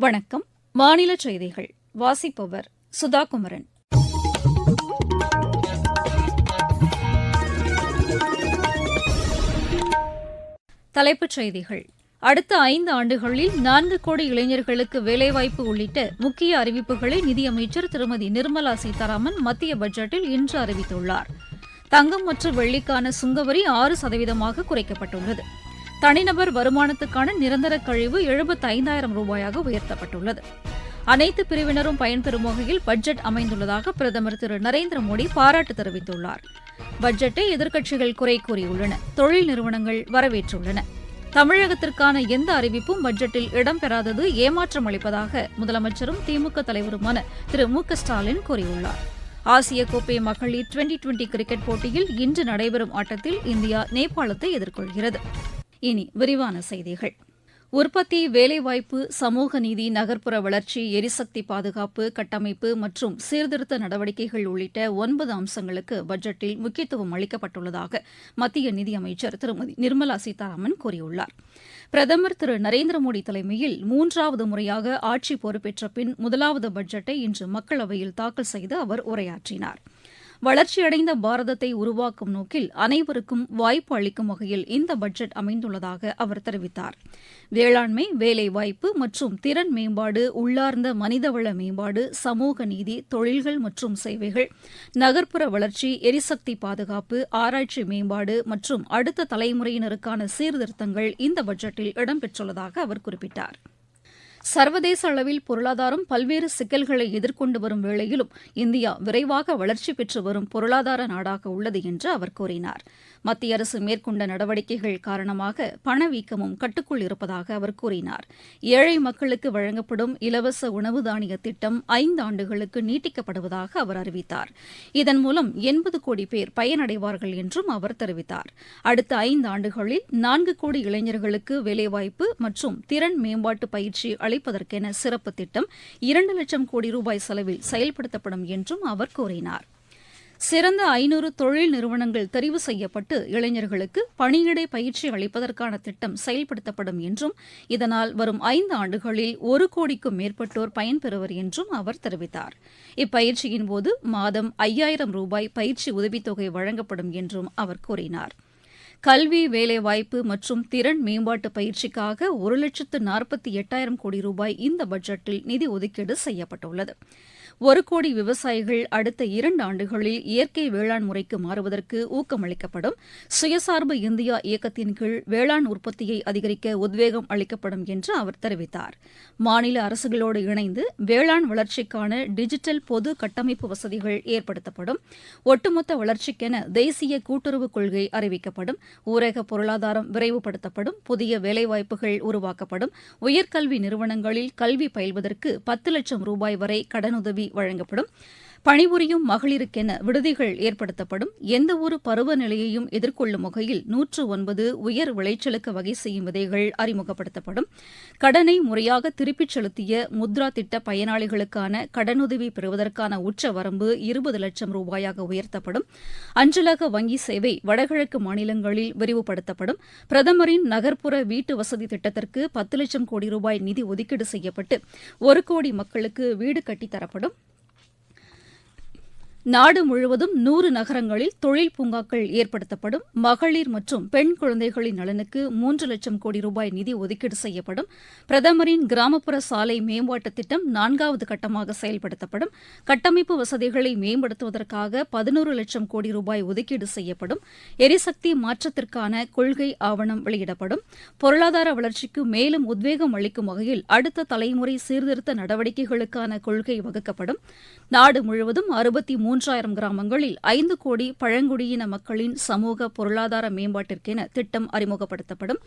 வணக்கம். மாநில செய்திகள். வாசிப்பவர் சுதா குமரன் தலைப்புச் செய்திகள். அடுத்த ஐந்து ஆண்டுகளில் நான்கு கோடி இளைஞர்களுக்கு வேலைவாய்ப்பு உள்ளிட்ட முக்கிய அறிவிப்புகளை நிதியமைச்சர் திருமதி நிர்மலா சீதாராமன் மத்திய பட்ஜெட்டில் இன்று அறிவித்துள்ளார். தங்கம் மற்றும் வெள்ளிக்கான சுங்கவரி ஆறு சதவீதமாக குறைக்கப்பட்டுள்ளது. தனிநபர் வருமானத்துக்கான நிரந்தர கழிவு எழுபத்தைந்தாயிரம் ரூபாயாக உயர்த்தப்பட்டுள்ளது. அனைத்து பிரிவினரும் பயன்பெறும் வகையில் பட்ஜெட் அமைந்துள்ளதாக பிரதமர் திரு நரேந்திர மோடி பாராட்டு தெரிவித்துள்ளார். பட்ஜெட்டை எதிர்க்கட்சிகள் குறை கூறியுள்ளன. தொழில் நிறுவனங்கள் வரவேற்றுள்ளன. தமிழகத்திற்கான எந்த அறிவிப்பும் பட்ஜெட்டில் இடம்பெறாதது ஏமாற்றம் அளிப்பதாக முதலமைச்சரும் திமுக தலைவருமான திரு மு க ஸ்டாலின் கூறியுள்ளார். ஆசிய கோப்பை மகளிர் டுவெண்டி டுவெண்டி கிரிக்கெட் போட்டியில் இன்று நடைபெறும் ஆட்டத்தில் இந்தியா நேபாளத்தை எதிர்கொள்கிறது. இனி விரிவான செய்திகள். உற்பத்தி வேலைவாய்ப்பு சமூக நீதி நகர்ப்புற வளர்ச்சி எரிசக்தி பாதுகாப்பு கட்டமைப்பு மற்றும் சீர்திருத்த நடவடிக்கைகள் உள்ளிட்ட ஒன்பது அம்சங்களுக்கு பட்ஜெட்டில் முக்கியத்துவம் அளிக்கப்பட்டுள்ளதாக மத்திய நிதியமைச்சர் திருமதி நிர்மலா சீதாராமன் கூறியுள்ளார். பிரதமர் திரு நரேந்திர மோடி தலைமையில் மூன்றாவது முறையாக ஆட்சி பொறுப்பேற்ற பின் முதலாவது பட்ஜெட்டை இன்று மக்களவையில் தாக்கல் செய்து அவர் உரையாற்றினார். வளர்ச்சியடைந்த பாரதத்தை உருவாக்கும் நோக்கில் அனைவருக்கும் வாய்ப்பு அளிக்கும் வகையில் இந்த பட்ஜெட் அமைந்துள்ளதாக அவர் தெரிவித்தார். வேளாண்மை வேலைவாய்ப்பு மற்றும் திறன் மேம்பாடு உள்ளார்ந்த மனிதவள மேம்பாடு சமூக நீதி தொழில்கள் மற்றும் சேவைகள் நகர்ப்புற வளர்ச்சி எரிசக்தி பாதுகாப்பு ஆராய்ச்சி மேம்பாடு மற்றும் அடுத்த தலைமுறையினருக்கான சீர்திருத்தங்கள் இந்த பட்ஜெட்டில் இடம்பெற்றுள்ளதாக அவர் குறிப்பிட்டார். சர்வதேச அளவில் பொருளாதாரம் பல்வேறு சிக்கல்களை எதிர்கொண்டு வரும் வேளையிலும் இந்தியா விரைவாக வளர்ச்சி பெற்று வரும் பொருளாதார நாடாக உள்ளது என்று அவர் கூறினாா் மத்திய அரசு மேற்கொண்ட நடவடிக்கைகள் காரணமாக பணவீக்கமும் கட்டுக்குள் இருப்பதாக அவர் கூறினார். ஏழை மக்களுக்கு வழங்கப்படும் இலவச உணவு தானிய திட்டம் ஐந்து ஆண்டுகளுக்கு நீட்டிக்கப்படுவதாக அவர் அறிவித்தார். இதன் மூலம் எண்பது கோடி பேர் பயனடைவார்கள் என்றும் அவர் தெரிவித்தார். அடுத்த ஐந்து ஆண்டுகளில் நான்கு கோடி இளைஞர்களுக்கு வேலைவாய்ப்பு மற்றும் திறன் மேம்பாட்டு பயிற்சி அளிப்பதற்கென சிறப்பு திட்டம் இரண்டு லட்சம் கோடி ரூபாய் செலவில் செயல்படுத்தப்படும் என்றும் அவர் கூறினார். சிறந்த ஐநூறு தொழில் நிறுவனங்கள் தெரிவு செய்யப்பட்டு இளைஞர்களுக்கு பணியிடை பயிற்சி அளிப்பதற்கான திட்டம் செயல்படுத்தப்படும் என்றும் இதனால் வரும் ஐந்து ஆண்டுகளில் ஒரு கோடிக்கும் மேற்பட்டோர் பயன்பெறுவர் என்றும் அவர் தெரிவித்தார். இப்பயிற்சியின் போது மாதம் ஐயாயிரம் ரூபாய் பயிற்சி உதவித்தொகை வழங்கப்படும் என்றும் அவர் கூறினார். கல்வி வேலைவாய்ப்பு மற்றும் திறன் மேம்பாட்டு பயிற்சிக்காக ஒரு லட்சத்து நாற்பத்தி எட்டாயிரம் கோடி ரூபாய் இந்த பட்ஜெட்டில் நிதி ஒதுக்கீடு செய்யப்பட்டுள்ளது. ஒரு கோடி விவசாயிகள் அடுத்த இரண்டு ஆண்டுகளில் இயற்கை வேளாண் முறைக்கு மாறுவதற்கு ஊக்கமளிக்கப்படும். சுயசார்பு இந்தியா இயக்கத்தின் கீழ் வேளாண் உற்பத்தியை அதிகரிக்க உத்வேகம் அளிக்கப்படும் என்று அவர் தெரிவித்தார். மாநில அரசுகளோடு இணைந்து வேளாண் வளர்ச்சிக்கான டிஜிட்டல் பொது கட்டமைப்பு வசதிகள் ஏற்படுத்தப்படும். ஒட்டுமொத்த வளர்ச்சிக்கென தேசிய கூட்டுறவு கொள்கை அறிவிக்கப்படும். ஊரக பொருளாதாரம் விரைவுபடுத்தப்படும். புதிய வேலைவாய்ப்புகள் உருவாக்கப்படும். உயர்கல்வி நிறுவனங்களில் கல்வி பயில்வதற்கு பத்து லட்சம் ரூபாய் வரை கடனுதவி வழங்கப்படும். பணிபுரியும் மகளிருக்கென விடுதிகள் ஏற்படுத்தப்படும். எந்தவொரு பருவநிலையையும் எதிர்கொள்ளும் வகையில் நூற்று ஒன்பது உயர் விளைச்சலுக்கு வகை செய்யும் விதைகள் அறிமுகப்படுத்தப்படும். கடனை முறையாக திருப்பிச் செலுத்திய முத்ரா திட்ட பயனாளிகளுக்கான கடனுதவி பெறுவதற்கான உச்ச வரம்பு இருபது லட்சம் ரூபாயாக உயர்த்தப்படும். அஞ்சலக வங்கி சேவை வடகிழக்கு மாநிலங்களில் விரிவுபடுத்தப்படும். பிரதமரின் நகர்ப்புற வீட்டு வசதி திட்டத்திற்கு பத்து லட்சம் கோடி ரூபாய் நிதி ஒதுக்கீடு செய்யப்பட்டு ஒரு கோடி மக்களுக்கு வீடு கட்டித்தரப்படும் நாடு முழுவதும் நூறு நகரங்களில் தொழில் பூங்காக்கள் ஏற்படுத்தப்படும். மகளிர் மற்றும் பெண் குழந்தைகளின் நலனுக்கு மூன்று லட்சம் கோடி ரூபாய் நிதி ஒதுக்கீடு செய்யப்படும். பிரதமரின் கிராமப்புற சாலை மேம்பாட்டுத் திட்டம் நான்காவது கட்டமாக செயல்படுத்தப்படும். கட்டமைப்பு வசதிகளை மேம்படுத்துவதற்காக பதினோரு லட்சம் கோடி ரூபாய் ஒதுக்கீடு செய்யப்படும். எரிசக்தி மாற்றத்திற்கான கொள்கை ஆவணம் வெளியிடப்படும். பொருளாதார வளர்ச்சிக்கு மேலும் உத்வேகம் அளிக்கும் வகையில் அடுத்த தலைமுறை சீர்திருத்த நடவடிக்கைகளுக்கான கொள்கை வகுக்கப்படும். நாடு முழுவதும் அறுபத்தி மூன்று மூன்றாயிரம் கிராமங்களில் ஐந்து கோடி பழங்குடியின மக்களின் சமூக பொருளாதார மேம்பாட்டிற்கென திட்டம் அறிமுகப்படுத்தப்படும்.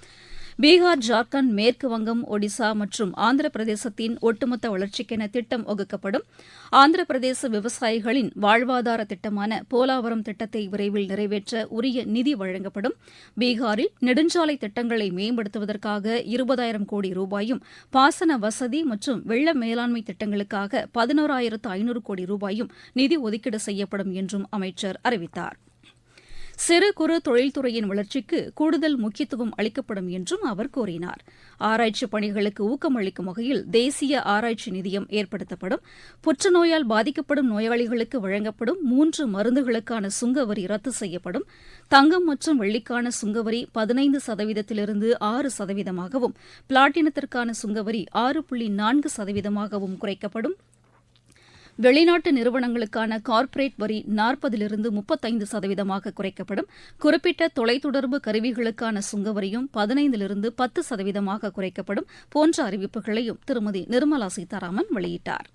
பீகார் ஜார்க்கண்ட் மேற்கு வங்கம் ஒடிசா மற்றும் ஆந்திர பிரதேசத்தின் ஒட்டுமொத்த வளர்ச்சிக்கென திட்டம் வகுக்கப்படும் ஆந்திர பிரதேச விவசாயிகளின் வாழ்வாதார திட்டமான போலாவரம் திட்டத்தை விரைவில் நிறைவேற்ற உரிய நிதி வழங்கப்படும். பீகாரில் நெடுஞ்சாலை திட்டங்களை மேம்படுத்துவதற்காக இருபதாயிரம் கோடி ரூபாயும் பாசன வசதி மற்றும் வெள்ள மேலாண்மை திட்டங்களுக்காக பதினோராயிரத்து ஐநூறு கோடி ரூபாயும் நிதி ஒதுக்கீடு செய்யப்படும் என்றும் அமைச்சர் அறிவித்தார். சிறு குறு தொழில்துறையின் வளர்ச்சிக்கு கூடுதல் முக்கியத்துவம் அளிக்கப்படும் என்றும் அவர் கூறினார். ஆராய்ச்சி பணிகளுக்கு ஊக்கமளிக்கும் வகையில் தேசிய ஆராய்ச்சி நிதியம் ஏற்படுத்தப்படும். புற்றுநோயால் பாதிக்கப்படும் நோயாளிகளுக்கு வழங்கப்படும் மூன்று மருந்துகளுக்கான சுங்கவரி ரத்து செய்யப்படும். தங்கம் மற்றும் வெள்ளிக்கான சுங்கவரி பதினைந்து சதவீதத்திலிருந்து ஆறு சதவீதமாகவும் பிளாட்டினத்திற்கான சுங்கவரி ஆறு புள்ளி நான்கு சதவீதமாகவும் குறைக்கப்படும். வெளிநாட்டு நிறுவனங்களுக்கான கார்ப்பரேட் வரி நாற்பதிலிருந்து முப்பத்தைந்து சதவீதமாக குறைக்கப்படும். குறிப்பிட்ட தொலைத்தொடர்பு கருவிகளுக்கான சுங்கவரியும் பதினைந்திலிருந்து பத்து சதவீதமாக குறைக்கப்படும் போன்ற அறிவிப்புகளையும் திருமதி நிர்மலா சீதாராமன் வெளியிட்டார்.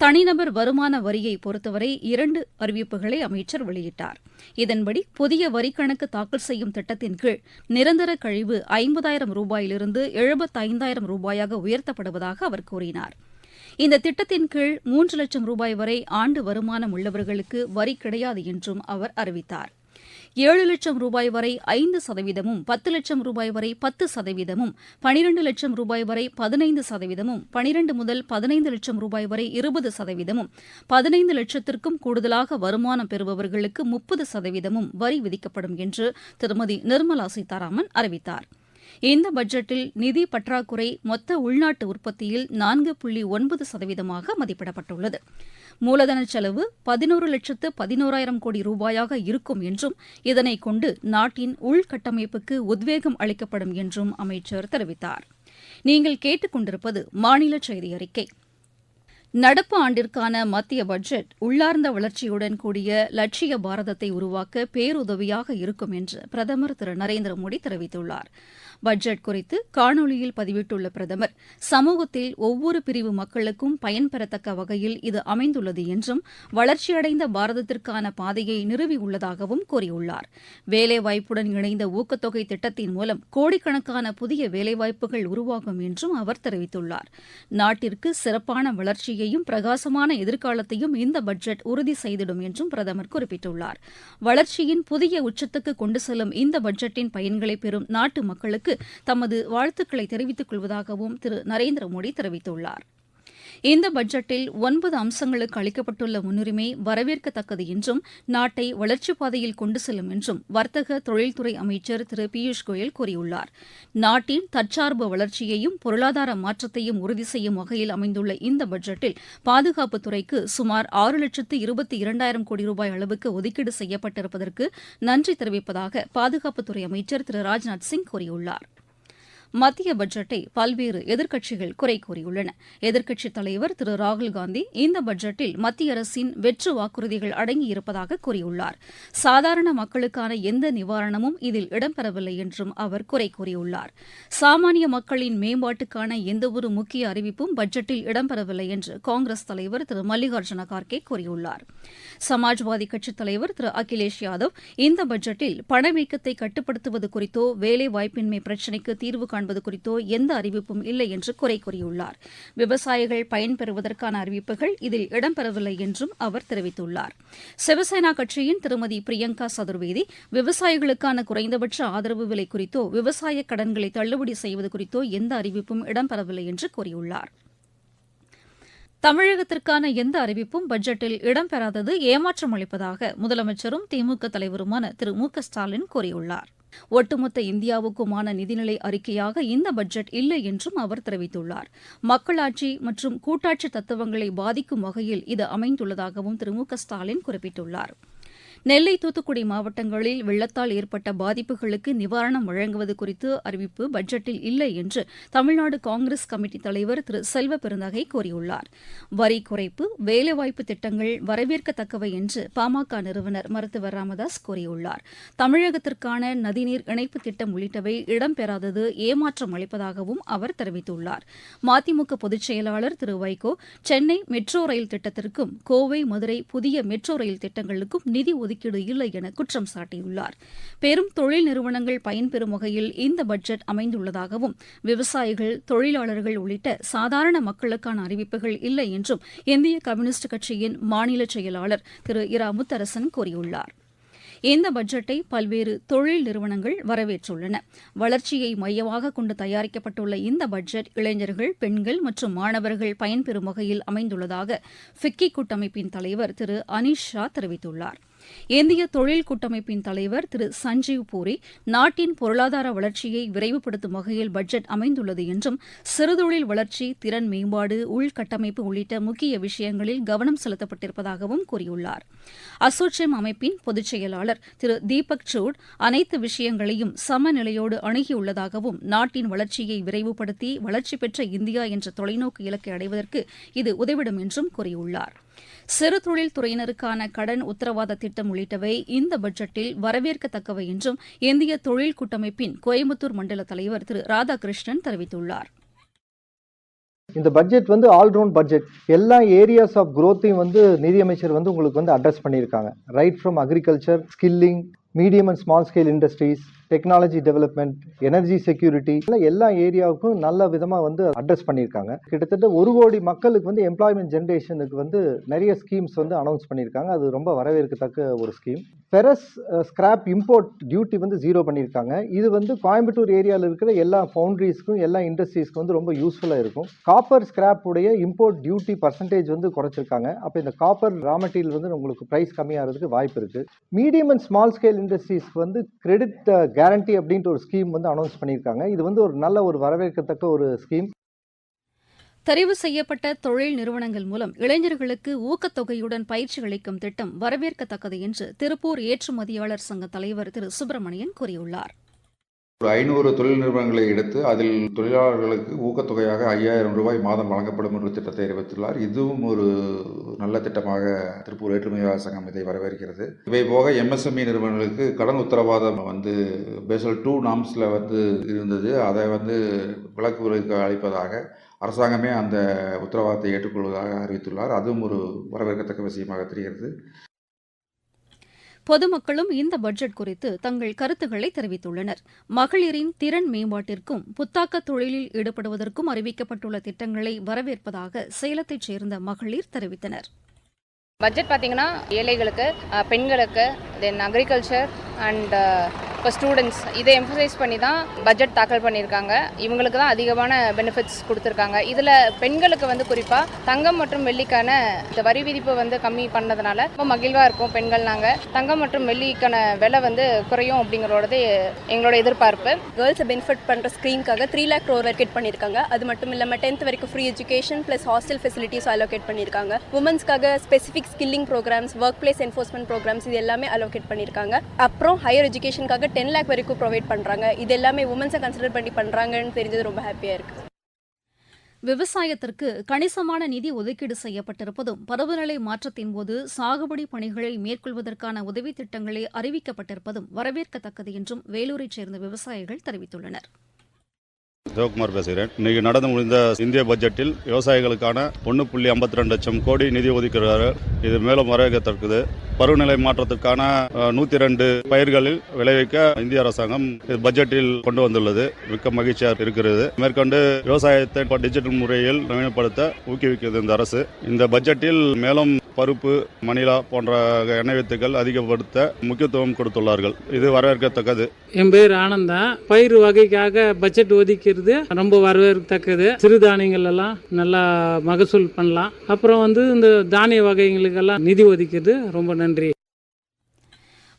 தனிநபர் வருமான வரியை பொறுத்தவரை இரண்டு அறிவிப்புகளை அமைச்சர் வெளியிட்டார். இதன்படி புதிய வரிக்கணக்கு தாக்கல் செய்யும் திட்டத்தின் கீழ் நிரந்தர கழிவு ஐம்பதாயிரம் ரூபாயிலிருந்து எழுபத்தைந்தாயிரம் ரூபாயாக உயர்த்தப்படுவதாக அவர் கூறினார். இந்த திட்டத்தின் கீழ் மூன்று லட்சம் ரூபாய் வரை ஆண்டு வருமானம் உள்ளவர்களுக்கு வரி கிடையாது என்றும் அவர் அறிவித்தார். ஏழு லட்சம் ரூபாய் வரை ஐந்து சதவீதமும் பத்து லட்சம் ரூபாய் வரை பத்து சதவீதமும் பனிரண்டு லட்சம் ரூபாய் வரை பதினைந்து சதவீதமும் பனிரண்டு முதல் பதினைந்து லட்சம் ரூபாய் வரை இருபது சதவீதமும் பதினைந்து லட்சத்திற்கும் கூடுதலாக வருமானம் பெறுபவர்களுக்கு முப்பது சதவீதமும் வரி விதிக்கப்படும் என்று திருமதி நிர்மலா சீதாராமன் அறிவித்தாா் இந்த பட்ஜெட்டில் நிதி பற்றாக்குறை மொத்த உள்நாட்டு உற்பத்தியில் நான்கு புள்ளி ஒன்பது சதவீதமாக மதிப்பிடப்பட்டுள்ளது. மூலதன செலவு பதினோரு லட்சத்து பதினோராயிரம் கோடி ரூபாயாக இருக்கும் என்றும் இதனை கொண்டு நாட்டின் உள்கட்டமைப்புக்கு உத்வேகம் அளிக்கப்படும் என்றும் அமைச்சர் தெரிவித்தார். நீங்கள் கேட்டுக்கொண்டிருப்பது மாநில செய்தி அறிக்கை. நடப்பு ஆண்டிற்கான மத்திய பட்ஜெட் உள்ளார்ந்த வளர்ச்சியுடன் கூடிய லட்சிய பாரதத்தை உருவாக்க பேருதவியாக இருக்கும் என்று பிரதமர் திரு நரேந்திர மோடி தெரிவித்துள்ளார். பட்ஜெட் குறித்து காணொலியில் பதிவிட்டுள்ள பிரதமர் சமூகத்தில் ஒவ்வொரு பிரிவு மக்களுக்கும் பயன்பெறத்தக்க வகையில் இது அமைந்துள்ளது என்றும் வளர்ச்சியடைந்த பாரதத்திற்கான பாதையை நிறுவியுள்ளதாகவும் கூறியுள்ளார். வேலைவாய்ப்புடன் இணைந்த ஊக்கத்தொகை திட்டத்தின் மூலம் கோடிக்கணக்கான புதிய வேலைவாய்ப்புகள் உருவாகும் என்றும் அவர் தெரிவித்துள்ளார். நாட்டிற்கு சிறப்பான வளர்ச்சியை வளர்ச்சியையும் பிரகாசமான எதிர்காலத்தையும் இந்த பட்ஜெட் உறுதி செய்திடும் என்றும் பிரதமர் குறிப்பிட்டுள்ளார். வளர்ச்சியின் புதிய உச்சத்துக்கு கொண்டு செல்லும் இந்த பட்ஜெட்டின் பயன்களை பெறும் நாட்டு மக்களுக்கு தமது வாழ்த்துக்களை தெரிவித்துக் கொள்வதாகவும் திரு நரேந்திர மோடி தெரிவித்துள்ளார். இந்த பட்ஜெட்டில் ஒன்பது அம்சங்களுக்கு அளிக்கப்பட்டுள்ள முன்னுரிமை வரவேற்கத்தக்கது என்றும் நாட்டை வளர்ச்சிப் பாதையில் கொண்டு செல்லும் என்றும் வர்த்தக தொழில்துறை அமைச்சர் திரு பியூஷ் கோயல் கூறியுள்ளார். நாட்டின் தற்சார்பு வளர்ச்சியையும் பொருளாதார மாற்றத்தையும் உறுதி செய்யும் வகையில் அமைந்துள்ள இந்த பட்ஜெட்டில் பாதுகாப்புத் துறைக்கு சுமார் ஆறு லட்சத்து இருபத்தி இரண்டாயிரம் கோடி ரூபாய் அளவுக்கு ஒதுக்கீடு செய்யப்பட்டிருப்பதற்கு நன்றி தெரிவிப்பதாக பாதுகாப்புத்துறை அமைச்சர் திரு ராஜ்நாத் சிங் கூறியுள்ளார். மத்திய பட்ஜெட்டை பல்வேறு எதிர்க்கட்சிகள் குறை கூறியுள்ளன. எதிர்க்கட்சித் தலைவர் திரு ராகுல்காந்தி இந்த பட்ஜெட்டில் மத்திய அரசின் வெற்று வாக்குறுதிகள் அடங்கியிருப்பதாக கூறியுள்ளார். சாதாரண மக்களுக்கான எந்த நிவாரணமும் இதில் இடம்பெறவில்லை என்றும் அவர் குறை கூறியுள்ளார். சாமானிய மக்களின் மேம்பாட்டுக்கான எந்தவொரு முக்கிய அறிவிப்பும் பட்ஜெட்டில் இடம்பெறவில்லை என்று காங்கிரஸ் தலைவர் திரு மல்லிகார்ஜுன கார்கே கூறியுள்ளார். சமாஜ்வாதி கட்சித் தலைவர் திரு அகிலேஷ் யாதவ் இந்த பட்ஜெட்டில் பணவீக்கத்தை கட்டுப்படுத்துவது குறித்தோ வேலைவாய்ப்பின்மை பிரச்சினைக்கு தீர்வு காண காண்பது குறித்தோ எந்த அறிவிப்பும் இல்லை என்று குறை கூறியுள்ளார். விவசாயிகள் பயன்பெறுவதற்கான அறிவிப்புகள் இதில் இடம்பெறவில்லை என்றும் அவர் தெரிவித்துள்ளார். சிவசேனா கட்சியின் திருமதி பிரியங்கா சதுர்வேதி விவசாயிகளுக்கான குறைந்தபட்ச ஆதரவு விலை குறித்தோ விவசாய கடன்களை தள்ளுபடி செய்வது குறித்தோ எந்த அறிவிப்பும் இடம்பெறவில்லை என்று கூறியுள்ளார். தமிழகத்திற்கான எந்த அறிவிப்பும் பட்ஜெட்டில் இடம்பெறாதது ஏமாற்றம் அளிப்பதாக முதலமைச்சரும் திமுக தலைவருமான திரு மு க ஸ்டாலின் கூறியுள்ளார். ஒட்டுமொத்த இந்தியாவுக்குமான நிதிநிலை அறிக்கையாக இந்த பட்ஜெட் இல்லை என்றும் அவர் தெரிவித்துள்ளார். மக்களாட்சி மற்றும் கூட்டாட்சி தத்துவங்களை பாதிக்கும் வகையில் இது அமைந்துள்ளதாகவும் திரு மு க ஸ்டாலின் குறிப்பிட்டுள்ளார். நெல்லை தூத்துக்குடி மாவட்டங்களில் வெள்ளத்தால் ஏற்பட்ட பாதிப்புகளுக்கு நிவாரணம் வழங்குவது குறித்து அறிவிப்பு பட்ஜெட்டில் இல்லை என்று தமிழ்நாடு காங்கிரஸ் கமிட்டி தலைவர் திரு செல்வ பெருந்தகை கூறியுள்ளார். வரி குறைப்பு வேலைவாய்ப்பு திட்டங்கள் வரவேற்கத்தக்கவை என்று பாமக நிறுவனர் மருத்துவர் ராமதாஸ் கூறியுள்ளார். தமிழகத்திற்கான நதிநீர் இணைப்பு திட்டம் உள்ளிட்டவை இடம்பெறாதது ஏமாற்றம் அளிப்பதாகவும் அவர் தெரிவித்துள்ளார். மதிமுக பொதுச் செயலாளர் திரு வைகோ சென்னை மெட்ரோ ரயில் திட்டத்திற்கும் கோவை மதுரை புதிய மெட்ரோ ரயில் திட்டங்களுக்கும் நிதி ஒதுக்கீடு இல்லை என குற்றம் சாட்டியுள்ளார். பெரும் தொழில் நிறுவனங்கள் பயன்பெறும் வகையில் இந்த பட்ஜெட் அமைந்துள்ளதாகவும் விவசாயிகள் தொழிலாளர்கள் உள்ளிட்ட சாதாரண மக்களுக்கான அறிவிப்புகள் இல்லை என்றும் இந்திய கம்யூனிஸ்ட் கட்சியின் மாநில செயலாளர் திரு இரா முத்தரசன் கூறியுள்ளார். இந்த பட்ஜெட்டை பல்வேறு தொழில் நிறுவனங்கள் வரவேற்றுள்ளன. வளர்ச்சியை மையமாக கொண்டு தயாரிக்கப்பட்டுள்ள இந்த பட்ஜெட் இளைஞர்கள் பெண்கள் மற்றும் மாணவர்கள் பயன்பெறும் வகையில் அமைந்துள்ளதாக ஃபிக்கி கூட்டமைப்பின் தலைவர் திரு அனீஷ் ஷா தெரிவித்துள்ளார். இந்திய தொழில் கூட்டமைப்பின் தலைவர் திரு சஞ்சீவ் பூரி நாட்டின் பொருளாதார வளர்ச்சியை விரைவுபடுத்தும் வகையில் பட்ஜெட் அமைந்துள்ளது என்றும் சிறுதொழில் வளர்ச்சி திறன் மேம்பாடு உள்கட்டமைப்பு உள்ளிட்ட முக்கிய விஷயங்களில் கவனம் செலுத்தப்பட்டிருப்பதாகவும் கூறியுள்ளார். அசோச்சேம் அமைப்பின் பொதுச் செயலாளர் திரு தீபக் சூட் அனைத்து விஷயங்களையும் சமநிலையோடு அணுகியுள்ளதாகவும் நாட்டின் வளர்ச்சியை விரைவுபடுத்தி வளர்ச்சி பெற்ற இந்தியா என்ற தொலைநோக்கு இலக்கை அடைவதற்கு இது உதவிடும் என்றும் கூறியுள்ளார். சிறு தொழில் துறையினருக்கான கடன் உத்தரவாத திட்டம் உள்ளிட்டவை இந்த பட்ஜெட்டில் வரவேற்கத்தக்கவை என்றும் இந்திய தொழில் கூட்டமைப்பின் கோயம்புத்தூர் மண்டல தலைவர் திரு ராதாகிருஷ்ணன் தெரிவித்துள்ளார். இந்த பட்ஜெட் வந்து ஆல்ரவுண்ட் பட்ஜெட். எல்லா ஏரியாஸ் ஆஃப் குரோத்தையும் வந்து நிதியமைச்சர் வந்து உங்களுக்கு வந்து அட்ரஸ் பண்ணியிருக்காங்க. Right from agriculture skilling medium and small scale industries technology development energy security எல்லா ஏரியாவுக்கும் நல்ல விதமாக வந்து அட்ரஸ் பண்ணியிருக்காங்க. கிட்டத்தட்ட ஒரு கோடி மக்களுக்கு வந்து எம்ப்ளாய்மெண்ட் ஜென்ரேஷனுக்கு வந்து நிறைய ஸ்கீம்ஸ் வந்து அனௌன்ஸ் பண்ணியிருக்காங்க. அது ரொம்ப வரவேற்கத்தக்க ஒரு scheme ferrous scrap import duty வந்து ஜீரோ பண்ணியிருக்காங்க. இது வந்து கோயம்புத்தூர் ஏரியாவில் இருக்கிற எல்லா ஃபவுண்ட்ரிஸ்க்கும் எல்லா இண்டஸ்ட்ரீஸ்க்கும் வந்து ரொம்ப யூஸ்ஃபுல்லாக இருக்கும். காப்பர் ஸ்கிராப் உடைய இம்போர்ட் டியூட்டி பர்சன்டேஜ் வந்து குறைச்சிருக்காங்க. அப்போ இந்த காப்பர் ரா மெட்டீரியல் வந்து உங்களுக்கு ப்ரைஸ் கம்மியாகிறதுக்கு வாய்ப்பு இருக்குது மீடியம் அண்ட் ஸ்மால் ஸ்கேல் இண்டஸ்ட்ரீஸ்க்கு வந்து கிரெடிட் கேரண்டி அப்படின்ட்டு ஒரு ஸ்கீம் வந்து அனௌன்ஸ் பண்ணியிருக்காங்க. இது வந்து ஒரு நல்ல ஒரு வரவேற்கத்தக்க ஒரு ஸ்கீம் தெரிவு செய்யப்பட்ட தொழில் நிறுவனங்கள் மூலம் இளைஞர்களுக்கு ஊக்கத்தொகையுடன் பயிற்சி அளிக்கும் திட்டம் வரவேற்கத்தக்கது என்று திருப்பூர் ஏற்றுமதியாளர் சங்க தலைவர் திரு சுப்பிரமணியன் கூறியுள்ளார். ஒரு ஐநூறு தொழில் நிறுவனங்களை எடுத்து அதில் தொழிலாளர்களுக்கு ஊக்கத்தொகையாக ஐயாயிரம் ரூபாய் மாதம் வழங்கப்படும் என்ற திட்டத்தை அறிவித்துள்ளார் இதுவும் ஒரு நல்ல திட்டமாக திருப்பூர் ஏற்றுமதியாளர் சங்கம் இதை வரவேற்கிறது. இவை போக எம்எஸ்எம்இ நிறுவனங்களுக்கு கடன் உத்தரவாதம் வந்து பேசல் டூ நாம்ஸில் வந்து இருந்தது. அதை வந்து விளக்குகளுக்கு அளிப்பதாக அரசாங்கமே அந்த உத்தரவாதத்தை ஏற்றுக்கொள்வதாக அறிவித்துள்ளார். அதுவும் ஒரு வரவேற்கத்தக்க விஷயமாக தெரிகிறது. பொதுமக்களும் இந்த பட்ஜெட் குறித்து தங்கள் கருத்துக்களை தெரிவித்துள்ளனர். மகளிரின் திறன் மேம்பாட்டிற்கும் புத்தாக்க தொழிலில் ஈடுபடுவதற்கும் அறிவிக்கப்பட்டுள்ள திட்டங்களை வரவேற்பதாக சேலத்தைச் சேர்ந்த மகளிர் தெரிவித்தனர். பட்ஜெட் பார்த்தீங்கன்னா ஏழைகளுக்கு பெண்களுக்கு தென் அக்ரிகல்ச்சர் அண்ட் இப்போ ஸ்டூடெண்ட்ஸ் இதை எம்ஃபசைஸ் பண்ணி தான் பட்ஜெட் தாக்கல் பண்ணியிருக்காங்க. இவங்களுக்கு தான் அதிகமான பெனிஃபிட்ஸ் கொடுத்துருக்காங்க. இதில் பெண்களுக்கு வந்து குறிப்பாக தங்கம் மற்றும் வெள்ளிக்கான இந்த வரி விதிப்பு வந்து கம்மி பண்ணதுனால ரொம்ப மகிழ்வாக இருக்கும் பெண்கள் நாங்கள் தங்கம் மற்றும் வெள்ளிக்கான விலை வந்து குறையும் அப்படிங்கிறோடது எங்களோட எதிர்பார்ப்பு. கேர்ள்ஸை பெனிஃபிட் பண்ணுற ஸ்க்ரீம்காக த்ரீ லேக் க்ரோர் அலோகேட் பண்ணியிருக்காங்க. அது மட்டும் இல்லாமல் டென்த் வரைக்கும் free education plus hostel facilities allocate பண்ணியிருக்காங்க. உமன்ஸ்க்காக specific skilling programmes workplace enforcement programmes இது எல்லாமே அலோகேட் பண்ணியிருக்காங்க. அப்புறம் ஹையர் எஜுகேஷனுக்காக டென் லேக் வரைக்கும் ப்ரொவைட் பண்ணுறாங்க இது எல்லாமே உமன்ஸை கன்சிடர் பண்ணி பண்ணுறாங்கன்னு தெரிஞ்சது ரொம்ப ஹாப்பியாக இருக்குது விவசாயத்திற்கு கணிசமான நிதி ஒதுக்கீடு செய்யப்பட்டிருப்பதும் பருவநிலை மாற்றத்தின் போது சாகுபடி பணிகளை மேற்கொள்வதற்கான உதவித் திட்டங்களே அறிவிக்கப்பட்டிருப்பதும் வரவேற்கத்தக்கது என்றும் வேலூரைச் சேர்ந்த விவசாயிகள் தெரிவித்துள்ளனர். சிவகுமார் பேசுகிறேன். இன்னைக்கு நடந்து முடிந்த இந்திய பட்ஜெட்டில் விவசாயிகளுக்கான ஒன்று புள்ளி ஐம்பத்தி ரெண்டு லட்சம் கோடி நிதி ஒதுக்கிறார் இது மேலும் வரவேற்கத்தக்கது. பருவநிலை மாற்றத்திற்கான நூற்றி ரெண்டு பயிர்களில் விளைவிக்க இந்திய அரசாங்கம் இது பட்ஜெட்டில் கொண்டு வந்துள்ளது. மிக்க மகிழ்ச்சியாக இருக்கிறது. மேற்கொண்டு விவசாயத்தை டிஜிட்டல் முறையில் நவீனப்படுத்த ஊக்குவிக்கிறது இந்த அரசு. இந்த பட்ஜெட்டில் மேலும் பருப்பு மணிலா போன்ற எண்ணெய் வித்துக்கள் அதிகப்படுத்த முக்கியத்துவம் கொடுத்துள்ளார்கள். இது வரவேற்கத்தக்கது. என் பேர் ஆனந்தா பயிர் வகைக்காக பட்ஜெட் ஒதுக்கிறது ரொம்ப வரவேற்கத்தக்கது. சிறுதானியங்கள் எல்லாம் நல்லா மகசூல் பண்ணலாம். அப்புறம் வந்து இந்த தானிய வகைகளுக்கெல்லாம் நிதி ஒதுக்கிறது ரொம்ப நன்றி.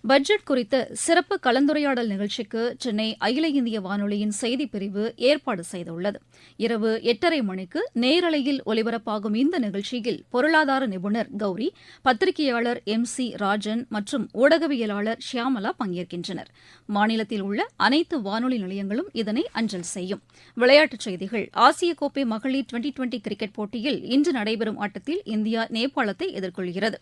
பட்ஜெட் குறித்த சிறப்பு கலந்துரையாடல் நிகழ்ச்சிக்கு சென்னை அகில இந்திய வானொலியின் செய்திப் பிரிவு ஏற்பாடு செய்துள்ளது. இரவு எட்டரை மணிக்கு நேரலையில் ஒலிபரப்பாகும் இந்த நிகழ்ச்சியில் பொருளாதார நிபுணர் கௌரி பத்திரிகையாளர் எம் சி ராஜன் மற்றும் ஊடகவியலாளர் ஷியாமலா பங்கேற்கின்றனர். மாநிலத்தில் உள்ள அனைத்து வானொலி நிலையங்களும் இதனை அஞ்சல் செய்யும். விளையாட்டுச் செய்திகள். ஆசிய கோப்பை மகளிர் டுவெண்டி டுவெண்டி கிரிக்கெட் போட்டியில் இன்று நடைபெறும் ஆட்டத்தில் இந்தியா நேபாளத்தை எதிர்கொள்கிறது.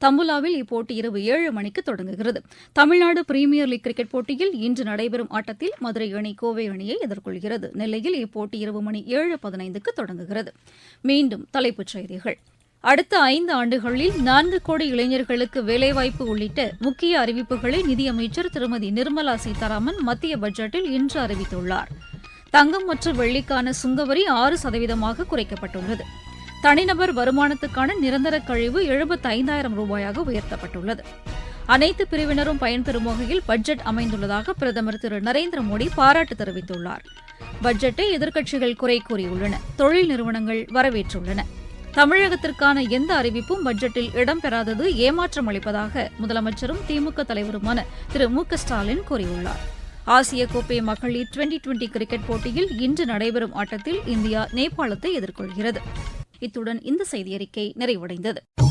தம்புலாவில் இப்போட்டி இரவு ஏழு மணிக்கு தொடங்குகிறது. தமிழ்நாடு பிரீமியர் லீக் கிரிக்கெட் போட்டியில் இன்று நடைபெறும் ஆட்டத்தில் மதுரை அணி கோவை அணியை எதிர்கொள்கிறது. நெல்லையில் இப்போட்டி இரவு மணி ஏழு பதினைந்துக்கு தொடங்குகிறது. மீண்டும் தலைப்புச் செய்திகள். அடுத்த ஐந்து ஆண்டுகளில் நான்கு கோடி இளைஞர்களுக்கு வேலைவாய்ப்பு உள்ளிட்ட முக்கிய அறிவிப்புகளை நிதியமைச்சர் திருமதி நிர்மலா சீதாராமன் மத்திய பட்ஜெட்டில் இன்று அறிவித்துள்ளார். தங்கம் மற்றும் வெள்ளிக்கான சுங்கவரி ஆறு சதவீதமாக குறைக்கப்பட்டுள்ளது. தனிநபர் வருமானத்துக்கான நிரந்தர கழிவு எழுபத்தைந்தாயிரம் ரூபாயாக உயர்த்தப்பட்டுள்ளது. அனைத்து பிரிவினரும் பயன்பெறும் வகையில் பட்ஜெட் அமைந்துள்ளதாக பிரதமர் திரு நரேந்திர மோடி பாராட்டு தெரிவித்துள்ளார். பட்ஜெட்டை எதிர்க்கட்சிகள் குறை கூறியுள்ளன. தொழில் நிறுவனங்கள் வரவேற்றுள்ளன. தமிழகத்திற்கான எந்த அறிவிப்பும் பட்ஜெட்டில் இடம்பெறாதது ஏமாற்றம் அளிப்பதாக முதலமைச்சரும் திமுக தலைவருமான திரு மு க ஸ்டாலின் கூறியுள்ளார். ஆசிய கோப்பை மகளிர் டுவெண்டி டுவெண்டி கிரிக்கெட் போட்டியில் இன்று நடைபெறும் ஆட்டத்தில் இந்தியா நேபாளத்தை எதிர்கொள்கிறது. இத்துடன் இந்த செய்தியறிக்கை நிறைவடைந்தது.